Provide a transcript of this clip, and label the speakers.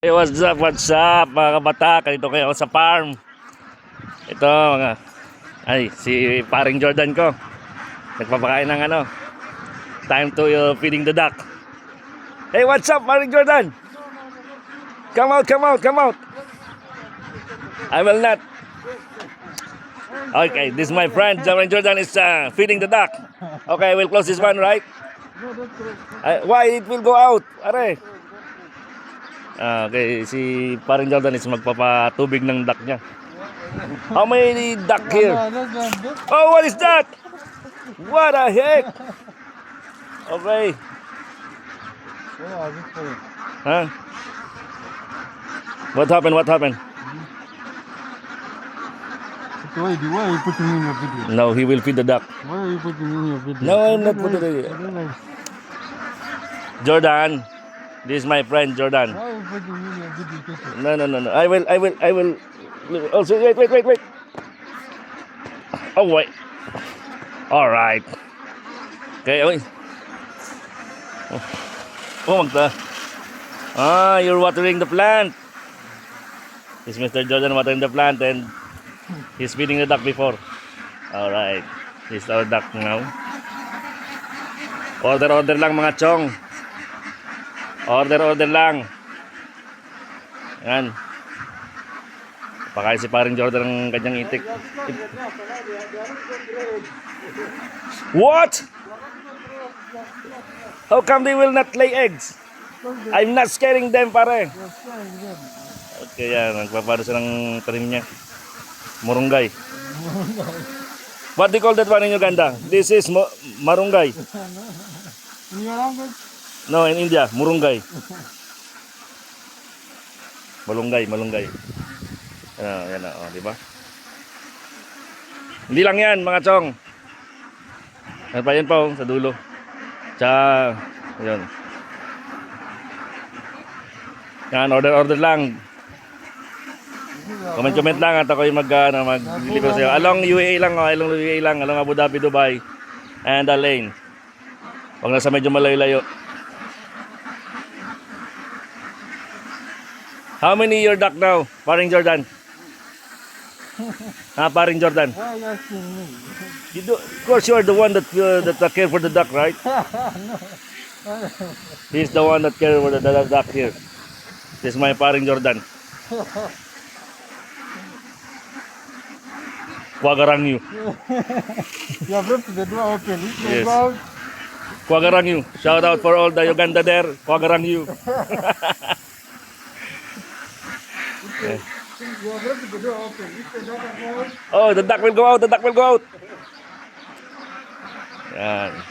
Speaker 1: Hey, what's up, what's up mga kabata? Dito kayo sa farm. Ito mga ay si paring Jordan ko. Nagpapakain ng ano. Time to uh, feeding the duck. Hey, what's up, paring Jordan? Come out, come out, come out. I will not. Okay, this is my friend. Paring Jordan is uh, feeding the duck. Okay, we'll close this one, right? Ay, why it will go out? Are. Ah, okay, si paring Jordan is magpapatubig ng duck niya. How many duck here? Oh, what is that? What the heck? Okay. Huh? What happened? What happened?
Speaker 2: Why, why are you putting in your video?
Speaker 1: No, he will feed the duck.
Speaker 2: Why are you putting in your video?
Speaker 1: No, I'm not putting it- Jordan, this is my friend Jordan. No, no, no, no. I will, I will, I will. Also, wait, wait, wait, wait. Oh, wait. All right. Okay, okay. Oh, oh magta. Ah, you're watering the plant. This is Mr. Jordan watering the plant and he's feeding the duck before. All right. Is our duck now. Order, order lang mga chong. Order, order lang. Yan. Pakain si paring Jordan ng kanyang itik. What? How come they will not lay eggs? I'm not scaring them, pare. Okay, yan. Nagpapano siya ng tanim niya. Murunggay. What do you call that one in Uganda? This is marunggay.
Speaker 2: In your language?
Speaker 1: No, in India, murunggay. Malunggay, malunggay. Ano, yan na, oh, di ba? Hindi lang yan, mga chong. Ano pa yan pa, sa dulo. Tsaka, yun. Yan, order, order lang. Comment, comment lang at ako yung mag, ano, mag-deliver sa'yo. Along UAE lang, oh, along UAE lang, along Abu Dhabi, Dubai, and Al Ain. Huwag na sa medyo malayo-layo. How many your duck now, paring Jordan? ha, paring Jordan?
Speaker 2: Why you asking me?
Speaker 1: You do, of course, you are the one that uh, that uh, care for the duck, right? He's the one that care for the, the duck here. This is my paring Jordan. Kwagarang you.
Speaker 2: you have left the door open.
Speaker 1: Yes. Kwagarang you. Shout out for all the Uganda there. Kwagarang you. Oh, the duck will go out. The duck will go out. Yan.